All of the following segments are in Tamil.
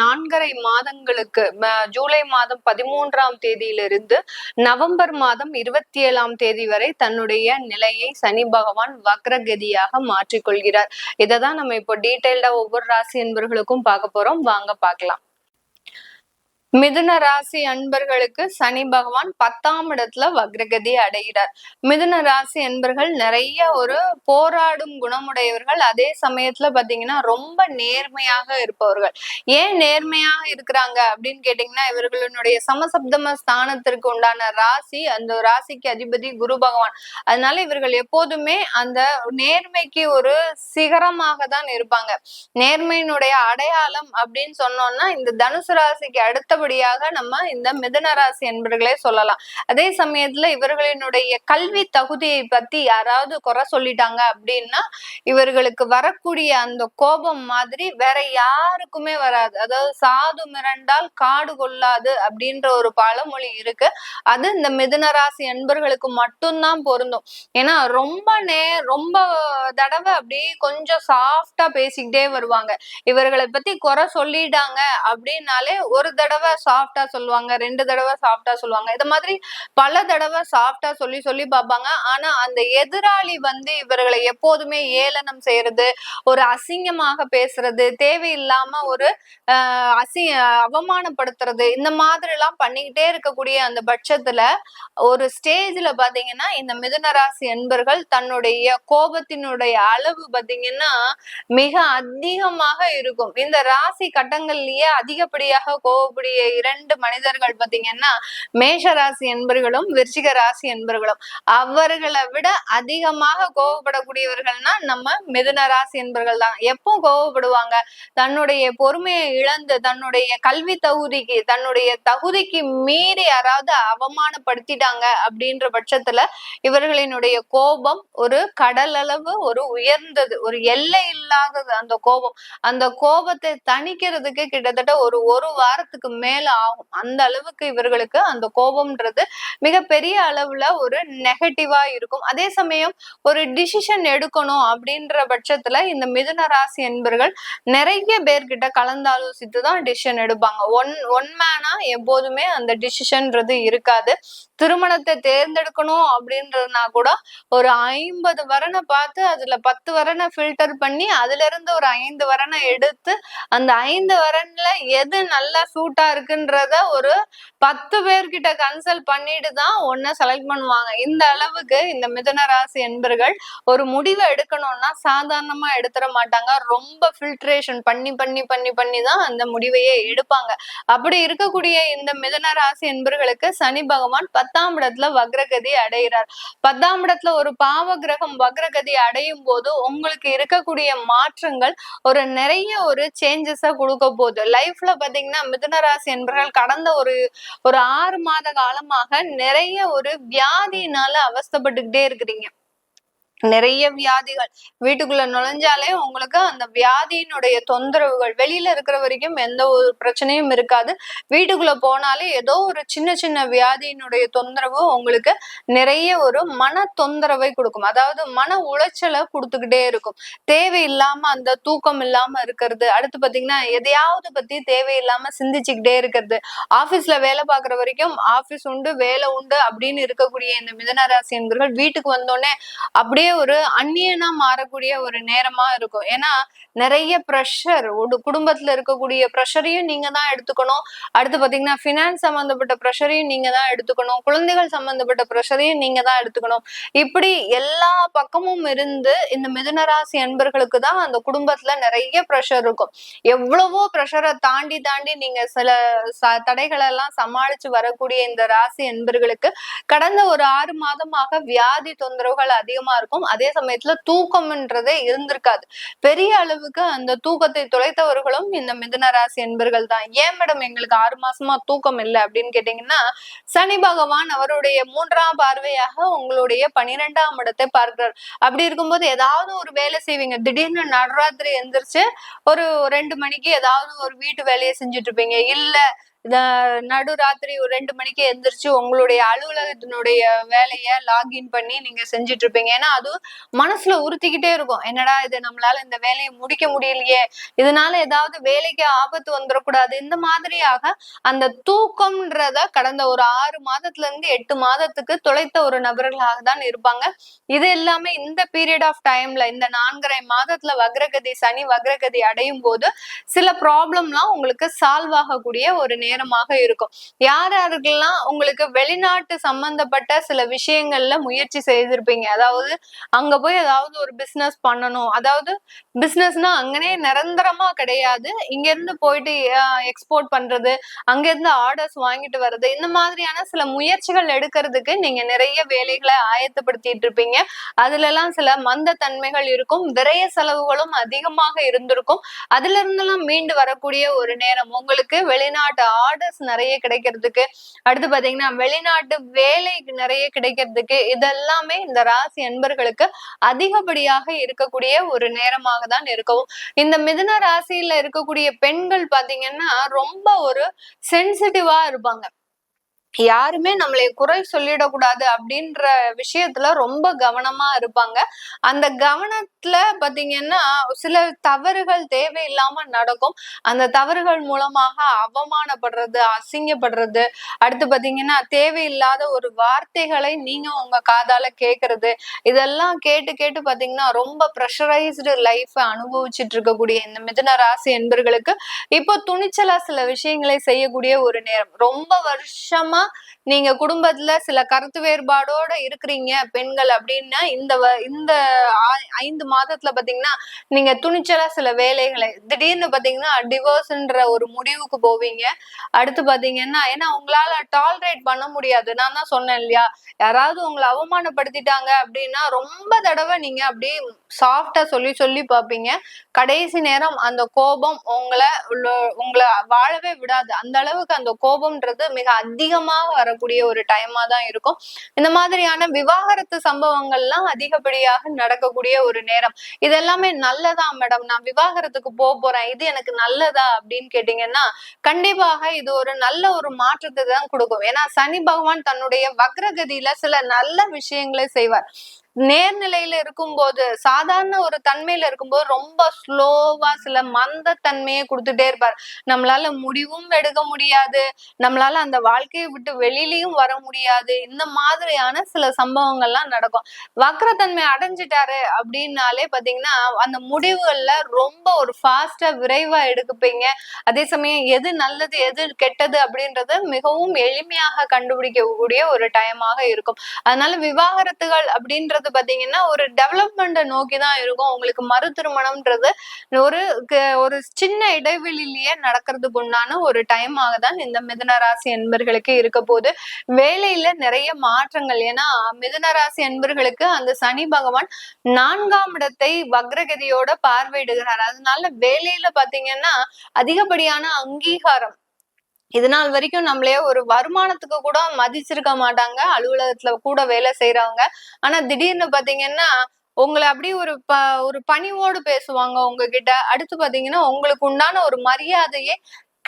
நான்கரை மாதங்களுக்கு ஜூலை மாதம் பதிமூன்றாம் தேதியிலிருந்து நவம்பர் மாதம் இருபத்தி ஏழாம் தேதி வரை தன்னுடைய நிலையை சனி பகவான் வக்ரகதியாக மாற்றிக்கொள்கிறார். இதை தான் நம்ம இப்போ டீட்டெயில்டா ஒவ்வொரு ராசி என்பவர்களுக்கும் பார்க்க போறோம். வாங்க பார்க்கலாம். மிதுன ராசி அன்பர்களுக்கு சனி பகவான் பத்தாம் இடத்துல வக்ரகதி அடைகிறார். மிதுன ராசி அன்பர்கள் நிறைய ஒரு போராடும் குணமுடையவர்கள். அதே சமயத்துல பாத்தீங்கன்னா ரொம்ப நேர்மையாக இருப்பவர்கள். ஏன் நேர்மையாக இருக்கிறாங்க அப்படின்னு கேட்டீங்கன்னா இவர்களுடைய சமசப்தம ஸ்தானத்திற்கு உண்டான ராசி அந்த ராசிக்கு அதிபதி குரு பகவான். அதனால இவர்கள் எப்போதுமே அந்த நேர்மைக்கு ஒரு சிகரமாக தான் இருப்பாங்க. நேர்மையினுடைய அடையாளம் அப்படின்னு சொன்னோம்னா இந்த தனுசு ராசிக்கு அடுத்த அடுத்தபடியாக நம்ம இந்த மிதனராசி என்பர்களே சொல்லலாம். அதே சமயத்துல இவர்களினுடைய கல்வி தகுதியை பத்தி யாராவது குறை சொல்லிட்டாங்க அப்படின்னா இவர்களுக்கு வரக்கூடிய அந்த கோபம் மாதிரி வேற யாருக்குமே வராது. அதாவது சாது மிரண்டால் காடு கொள்ளாது அப்படின்ற ஒரு பழமொழி இருக்கு. அது இந்த மிதுனராசி என்பர்களுக்கு மட்டும்தான் பொருந்தும். ஏன்னா ரொம்ப நே ரொம்ப தடவை அப்படியே கொஞ்சம் சாஃப்டா பேசிக்கிட்டே வருவாங்க. இவர்களை பத்தி குறை சொல்லிட்டாங்க அப்படின்னாலே ஒரு தடவை தடவை சாஃப்டா சொல்லுவாங்க ரெண்டு தடவை சாஃப்டா சொல்லுவாங்க. இது மாதிரி பல தடவை சாஃப்டா சொல்லி சொல்லி பார்ப்பாங்க. ஆனா அந்த எதிராளி வந்து இவர்களை எப்போதுமே ஏளனம் செய்யறது ஒரு அசிங்கமாக பேசுறது தேவையில்லாம ஒரு அசி அவமானப்படுத்துறது இந்த மாதிரி எல்லாம் பண்ணிக்கிட்டே இருக்கக்கூடிய அந்த பட்சத்துல ஒரு ஸ்டேஜ்ல பாத்தீங்கன்னா இந்த மிதுனராசி என்பர்கள் தன்னுடைய கோபத்தினுடைய அளவு பாத்தீங்கன்னா மிக அதிகமாக இருக்கும். இந்த ராசி கட்டங்கள்லயே அதிகப்படியாக கோபப்படிய இருக்கக்கூடிய இரண்டு மனிதர்கள் பாத்தீங்கன்னா மேஷ ராசி என்பர்களும் விருச்சிக ராசி என்பர்களும். அவர்களை விட அதிகமாக கோவப்படக்கூடியவர்கள்னா நம்ம மிதுன ராசி என்பர்கள் தான். எப்போ கோவப்படுவாங்க. தன்னுடைய பொறுமையை இழந்து தன்னுடைய கல்வி தகுதிக்கு தன்னுடைய தகுதிக்கு மீறி யாராவது அவமானப்படுத்திட்டாங்க அப்படின்ற பட்சத்துல இவர்களினுடைய கோபம் ஒரு கடல் அளவு ஒரு உயர்ந்தது ஒரு எல்லை இல்லாதது அந்த கோபம். அந்த கோபத்தை தணிக்கிறதுக்கு கிட்டத்தட்ட ஒரு ஒரு வாரத்துக்கு மேல ஆகும். அந்த அளவுக்கு இவர்களுக்கு அந்த கோபம்ன்றது மிகப்பெரிய அளவுல ஒரு நெகட்டிவா இருக்கும். அதே சமயம் ஒரு டிசிஷன் எடுக்கணும் அப்படின்ற பட்சத்துல இந்த மிதுன ராசி என்பர்கள் நிறைய பேர்கிட்ட கலந்தாலோசித்து தான் டிசிஷன் எடுப்பாங்க ஒன் ஒன் மேனா எப்போதுமே அந்த டிசிஷன்றது இருக்காது. திருமணத்தை தேர்ந்தெடுக்கணும் அப்படின்றதுனா கூட ஒரு ஐம்பது வரனை பார்த்து அதுல பத்து வரனை ஃபில்டர் பண்ணி அதுல இருந்து ஒரு ஐந்து வரனை எடுத்து அந்த ஐந்து வரன்ல எது நல்லா சூட்டா இருக்குன்றத ஒரு பத்து பேர்கிட்ட கன்சல்ட் பண்ணிட்டு தான் ஒன்ன செலக்ட் பண்ணுவாங்க. இந்த அளவுக்கு இந்த மிதன ராசி என்பர்கள் ஒரு முடிவை எடுக்கணும்னா சாதாரணமா எடுத்துட மாட்டாங்க. ரொம்ப ஃபில்ட்ரேஷன் பண்ணி பண்ணி பண்ணி பண்ணி தான் அந்த முடிவையே எடுப்பாங்க. அப்படி இருக்கக்கூடிய இந்த மிதன ராசி என்பர்களுக்கு சனி பகவான் பத்தாம் இடத்துல வக்ரகதி அடைகிறார். பத்தாம் இடத்துல ஒரு பாவ கிரகம் வக்ரகதி அடையும் போது உங்களுக்கு இருக்கக்கூடிய மாற்றங்கள் ஒரு நிறைய ஒரு சேஞ்சஸ கொடுக்க போகுது. லைஃப்ல பாத்தீங்கன்னா மிதன ராசி என்பர்கள் கடந்த ஒரு ஒரு ஆறு மாத காலமாக நிறைய ஒரு வியாதியினால அவஸ்தப்பட்டுக்கிட்டே இருக்கிறீங்க. நிறைய வியாதிகள். வீட்டுக்குள்ள நுழைஞ்சாலே உங்களுக்கு அந்த வியாதியினுடைய தொந்தரவுகள் வெளியில இருக்கிற வரைக்கும் எந்த ஒரு பிரச்சனையும் இருக்காது. வீட்டுக்குள்ள போனாலே ஏதோ ஒரு சின்ன சின்ன வியாதியினுடைய தொந்தரவு உங்களுக்கு நிறைய ஒரு மன தொந்தரவை கொடுக்கும். அதாவது மன உளைச்சலை கொடுத்துக்கிட்டே இருக்கும். தேவையில்லாம அந்த தூக்கம் இல்லாம இருக்கிறது. அடுத்து பாத்தீங்கன்னா எதையாவது பத்தி தேவையில்லாம சிந்திச்சுக்கிட்டே இருக்கிறது. ஆபீஸ்ல வேலை பார்க்குற வரைக்கும் ஆபீஸ் உண்டு வேலை உண்டு அப்படின்னு இருக்கக்கூடிய இந்த மிதனராசி என்பர்கள் வீட்டுக்கு வந்தோடனே அப்படியே அப்படியே ஒரு அந்நியனா மாறக்கூடிய ஒரு நேரமா இருக்கும். ஏன்னா நிறைய ப்ரெஷர் ஒரு குடும்பத்துல இருக்கக்கூடிய ப்ரெஷரையும் நீங்க தான் எடுத்துக்கணும். அடுத்து பாத்தீங்கன்னா ஃபினான்ஸ் சம்பந்தப்பட்ட ப்ரெஷரையும் நீங்க தான் எடுத்துக்கணும். குழந்தைகள் சம்பந்தப்பட்ட ப்ரெஷரையும் நீங்க தான் எடுத்துக்கணும். இப்படி எல்லா பக்கமும் இருந்து இந்த மிதுனராசி அன்பர்களுக்கு தான் அந்த குடும்பத்துல நிறைய ப்ரெஷர் இருக்கும். எவ்வளவோ ப்ரெஷரை தாண்டி தாண்டி நீங்க சில தடைகளை எல்லாம் சமாளிச்சு வரக்கூடிய இந்த ராசி அன்பர்களுக்கு கடந்த ஒரு ஆறு மாதமாக வியாதி தொந்தரவுகள் அதிகமா இருக்கும். இருக்கும். அதே சமயத்துல தூக்கம்ன்றதே இருந்திருக்காது. பெரிய அளவுக்கு அந்த தூக்கத்தை தொலைத்தவர்களும் இந்த மிதுன ராசி என்பர்கள் தான். ஏன் மேடம் எங்களுக்கு ஆறு மாசமா தூக்கம் இல்லை அப்படின்னு கேட்டீங்கன்னா சனி பகவான் அவருடைய மூன்றாம் பார்வையாக உங்களுடைய பனிரெண்டாம் இடத்தை பார்க்கிறார். அப்படி இருக்கும்போது ஏதாவது ஒரு வேலை செய்வீங்க. திடீர்னு நடராத்திரி எந்திரிச்சு ஒரு ரெண்டு மணிக்கு ஏதாவது ஒரு வீட்டு வேலையை செஞ்சுட்டு இருப்பீங்க. இல்ல நடுராத்திரி ஒரு ரெண்டு மணிக்கு எந்திரிச்சு உங்களுடைய அலுவலகத்தினுடைய வேலைய லாகின் பண்ணி நீங்க செஞ்சுட்டு இருப்பீங்க ஏன்னா அது மனசுல உறுத்திக்கிட்டே இருக்கும். என்னடா இது நம்மளால இந்த வேலையை முடிக்க முடியலையே. இதனால ஏதாவது வேலைக்கு ஆபத்து வந்துடக்கூடாது. இந்த மாதிரியாக அந்த தூக்கம்ன்றத கடந்த ஒரு ஆறு மாதத்துல இருந்து எட்டு மாதத்துக்கு தொலைத்த ஒரு நபர்களாக தான் இருப்பாங்க. இது எல்லாமே இந்த பீரியட் ஆஃப் டைம்ல இந்த நான்கரை மாதத்துல வக்ரகதி சனி வக்ரகதி அடையும் போது சில ப்ராப்ளம்லாம் உங்களுக்கு சால்வ் ஆகக்கூடிய ஒரு நேரம் நேரமாக இருக்கும். யார் யாருக்கெல்லாம் உங்களுக்கு வெளிநாட்டு சம்பந்தப்பட்ட சில விஷயங்கள்ல முயற்சி செய்திருப்பீங்க. அதாவது அங்க போய் ஏதாவது ஒரு பிசினஸ் பண்ணணும். அதாவது பிசினஸ்னா அங்கனே நிரந்தரமா கிடையாது. இங்க இருந்து போயிட்டு எக்ஸ்போர்ட் பண்றது அங்க இருந்து ஆர்டர்ஸ் வாங்கிட்டு வர்றது இந்த மாதிரியான சில முயற்சிகள் எடுக்கிறதுக்கு நீங்க நிறைய வேலைகளை ஆயத்தப்படுத்திட்டு இருப்பீங்க. அதுல எல்லாம் சில மந்த தன்மைகள் இருக்கும். விரைய செலவுகளும் அதிகமாக இருந்திருக்கும். அதுல இருந்தெல்லாம் மீண்டு வரக்கூடிய ஒரு நேரம். உங்களுக்கு வெளிநாட்டு ஆர்டர்ஸ் நிறைய கிடைக்கிறதுக்கு அடுத்து பாத்தீங்கன்னா வெளிநாட்டு வேலை நிறைய கிடைக்கிறதுக்கு இதெல்லாமே இந்த ராசி அன்பர்களுக்கு அதிகப்படியாக இருக்கக்கூடிய ஒரு நேரமாக தான் இருக்கும் இந்த மிதுன ராசியில இருக்கக்கூடிய பெண்கள் பாத்தீங்கன்னா ரொம்ப ஒரு சென்சிட்டிவா இருப்பாங்க. யாருமே நம்மளை குறை சொல்லிடக்கூடாது அப்படின்ற விஷயத்துல ரொம்ப கவனமா இருப்பாங்க. அந்த கவனத்துல பாத்தீங்கன்னா சில தவறுகள் தேவையில்லாம நடக்கும். அந்த தவறுகள் மூலமாக அவமானப்படுறது அசிங்கப்படுறது அடுத்து பாத்தீங்கன்னா தேவையில்லாத ஒரு வார்த்தைகளை நீங்க உங்க காதால கேக்குறது இதெல்லாம் கேட்டு கேட்டு பாத்தீங்கன்னா ரொம்ப ப்ரெஷரைஸ்டு லைஃப் அனுபவிச்சுட்டு இருக்கக்கூடிய இந்த மிதுன ராசி என்பர்களுக்கு இப்போ துணிச்சலா சில விஷயங்களை செய்யக்கூடிய ஒரு நேரம். ரொம்ப வருஷமா நீங்க குடும்பத்துல சில கருத்து வேறுபாடோட இருக்கிறீங்க பெண்கள் அப்படின்னா இந்த இந்த ஐந்து மாதத்துல பாத்தீங்கன்னா நீங்க துணிச்சலா சில வேலைகளை திடீர்னு பாத்தீங்கன்னா டிவோர்ஸ்ன்ற ஒரு முடிவுக்கு போவீங்க. அடுத்து பாத்தீங்கன்னா ஏன்னா உங்களால டாலரேட் பண்ண முடியாது. நான் தான் சொன்னேன் இல்லையா? யாராவது உங்களை அவமானப்படுத்திட்டாங்க அப்படின்னா ரொம்ப தடவை நீங்க அப்படி சாஃப்டா சொல்லி சொல்லி பார்ப்பீங்க. கடைசி நேரம் அந்த கோபம் உங்களை உங்களை வாழவே விடாது. அந்த அளவுக்கு அந்த கோபம்ன்றது மிக அதிகமாக வரக்கூடிய ஒரு டைமா தான் இருக்கும். இந்த மாதிரியான விவாகரத்து சம்பவங்கள்லாம் அதிகப்படியாக நடக்கக்கூடிய ஒரு நேரம். இது எல்லாமே நல்லதா மேடம் நான் விவாகரத்துக்கு போக போறேன். இது எனக்கு நல்லதா? அப்படின்னு கேட்டீங்கன்னா கண்டிப்பாக இது ஒரு நல்ல ஒரு மாற்றத்தை தான் கொடுக்கும். ஏன்னா சனி பகவான் தன்னுடைய வக்ரகதியில சில நல்ல விஷயங்களை செய்வார். நேர்நிலையில இருக்கும்போது சாதாரண ஒரு தன்மையில இருக்கும்போது ரொம்ப ஸ்லோவா சில மந்த தன்மையை கொடுத்துட்டே இருப்பார். நம்மளால முடிவும் எடுக்க முடியாது. நம்மளால அந்த வாழ்க்கையை விட்டு வெளியிலயும் வர முடியாது. இந்த மாதிரியான சில சம்பவங்கள்லாம் நடக்கும். வக்ரத்தன்மை அடைஞ்சிட்டாரு அப்படின்னாலே பாத்தீங்கன்னா அந்த முடிவுகள்ல ரொம்ப ஒரு ஃபாஸ்டா விரைவா எடுக்குப்பீங்க. அதே சமயம் எது நல்லது எது கெட்டது அப்படின்றத மிகவும் எளிமையாக கண்டுபிடிக்கக்கூடிய ஒரு டைமாக இருக்கும். அதனால விவாகரத்துகள் அப்படின்றது பாத்தீங்கன்னா ஒரு டெவலப்மெண்ட்டை நோக்கி தான் இருக்கும். உங்களுக்கு மறு திருமணம்ன்றது ஒரு ஒரு சின்ன இடைவெளியிலேயே நடக்கிறதுக்கு உண்டான ஒரு டைமாக தான் இந்த மிதன ராசி என்பர்களுக்கு இருக்க போது வேலையில நிறைய மாற்றங்கள். ஏன்னா மிதன ராசி என்பர்களுக்கு அந்த சனி பகவான் நான்காம் இடத்தை வக்ரகதியோட பார்வையிடுகிறார். அதனால வேலையில பாத்தீங்கன்னா அதிகப்படியான அங்கீகாரம் இது நாள் வரைக்கும் நம்மளே ஒரு வருமானத்துக்கு கூட மதிச்சிருக்க மாட்டாங்க. அலுவலகத்துல கூட வேலை செய்யறவங்க ஆனா திடீர்னு பாத்தீங்கன்னா உங்களை அப்படியே ஒரு ப ஒரு பணிவோடு பேசுவாங்க உங்ககிட்ட. அடுத்து பாத்தீங்கன்னா உங்களுக்கு உண்டான ஒரு மரியாதையே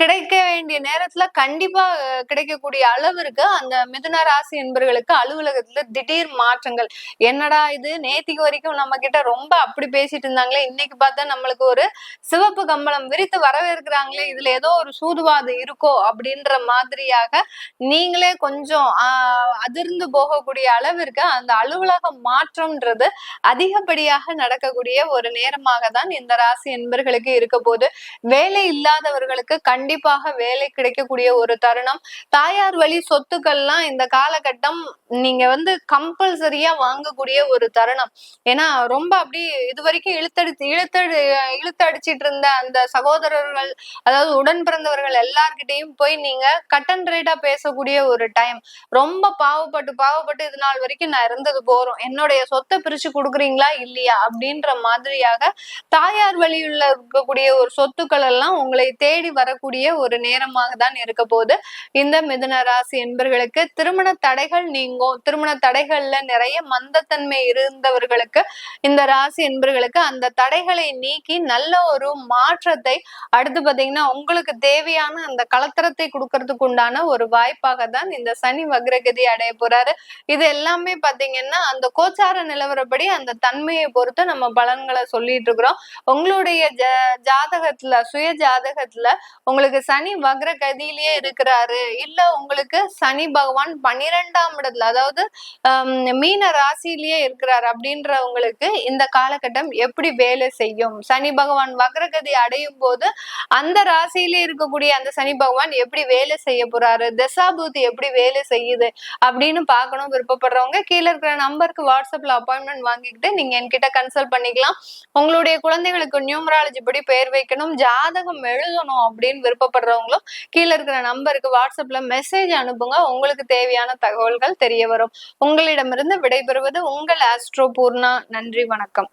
கிடைக்க வேண்டிய நேரத்துல கண்டிப்பா கிடைக்கக்கூடிய அளவிற்கு அந்த மிதுன ராசி என்பர்களுக்கு அலுவலகத்துல திடீர் மாற்றங்கள். என்னடா இது? நேத்திக்கு வரைக்கும் நம்ம கிட்ட ரொம்ப அப்படி பேசிட்டு இருந்தாங்களே இன்னைக்கு பார்த்தா நம்மளுக்கு ஒரு சிவப்பு கம்பளம் விரித்து வரவேற்கிறாங்களே இதுல ஏதோ ஒரு சூதுவாதம் இருக்கோ அப்படின்ற மாதிரியாக நீங்களே கொஞ்சம் ஆஹ் அதிர்ந்து போகக்கூடிய அளவிற்கு அந்த அலுவலக மாற்றம்ன்றது அதிகப்படியாக நடக்கக்கூடிய ஒரு நேரமாக தான் இந்த ராசி என்பர்களுக்கு இருக்க போது. வேலை இல்லாதவர்களுக்கு கண்டி கண்டிப்பாக வேலை கிடைக்கக்கூடிய ஒரு தருணம். தாயார் வழி சொத்துக்கள்லாம் இந்த காலகட்டம் நீங்க வந்து கம்பல்சரியா வாங்கக்கூடிய ஒரு தருணம். ஏன்னா ரொம்ப அப்படி இது வரைக்கும் இழுத்தடித்து இழுத்தடி இழுத்தடிச்சிட்டு இருந்த அந்த சகோதரர்கள் அதாவது உடன் பிறந்தவர்கள் எல்லார்கிட்டையும் போய் நீங்க கட் அண்ட் பேசக்கூடிய ஒரு டைம் ரொம்ப பாவப்பட்டு பாவப்பட்டு இது நாள் வரைக்கும் நான் இருந்தது போறோம். என்னுடைய சொத்தை பிரிச்சு கொடுக்குறீங்களா? இல்லையா? அப்படின்ற மாதிரியாக தாயார் வழியில் இருக்கக்கூடிய ஒரு சொத்துக்கள் எல்லாம் உங்களை தேடி வரக்கூடிய கூடிய ஒரு நேரமாக தான் இருக்க போது இந்த மிதுன ராசி என்பர்களுக்கு திருமண தடைகள் நீங்கும். திருமண தடைகள்ல நிறைய மந்தத்தன்மை இருந்தவர்களுக்கு இந்த ராசி என்பர்களுக்கு அந்த தடைகளை நீக்கி நல்ல ஒரு மாற்றத்தை அடுத்து பாத்தீங்கன்னா உங்களுக்கு தேவையான அந்த கலத்தரத்தை கொடுக்கறதுக்கு உண்டான ஒரு வாய்ப்பாக தான் இந்த சனி வக்ரகதி அடைய போறாரு. இது எல்லாமே பாத்தீங்கன்னா அந்த கோச்சார நிலவரப்படி அந்த தன்மையை பொறுத்து நம்ம பலன்களை சொல்லிட்டு இருக்கிறோம். உங்களுடைய ஜாதகத்துல சுய ஜாதகத்துல உங்களுக்கு உங்களுக்கு சனி வக்ர கதியிலேயே இருக்கிறாரு. இல்ல உங்களுக்கு சனி பகவான் பன்னிரெண்டாம் இடத்துல அதாவது மீன ராசியிலேயே இருக்கிறாரு அப்படின்றவங்களுக்கு இந்த காலகட்டம் எப்படி வேலை செய்யும்? சனி பகவான் வக்ரகதி அடையும் போது அந்த ராசியிலே இருக்கக்கூடிய அந்த சனி பகவான் எப்படி வேலை செய்ய போறாரு? தசாபூதி எப்படி வேலை செய்யுது? அப்படின்னு பார்க்கணும் விருப்பப்படுறவங்க கீழே இருக்கிற நம்பருக்கு வாட்ஸ்அப்ல அப்பாயின்மெண்ட் வாங்கிக்கிட்டு நீங்க என்கிட்ட கன்சல்ட் பண்ணிக்கலாம். உங்களுடைய குழந்தைகளுக்கு நியூமராலஜி படி பெயர் வைக்கணும் ஜாதகம் எழுதணும் அப்படின்னு விருப்பப்படுறவங்களும் கீழே இருக்கிற நம்பருக்கு வாட்ஸ்அப்ல மெசேஜ் அனுப்புங்க. உங்களுக்கு தேவையான தகவல்கள் தெரிய வரும். உங்களிடமிருந்து விடைபெறுவது உங்கள் ஆஸ்ட்ரோ பூர்ணா நன்றி வணக்கம்.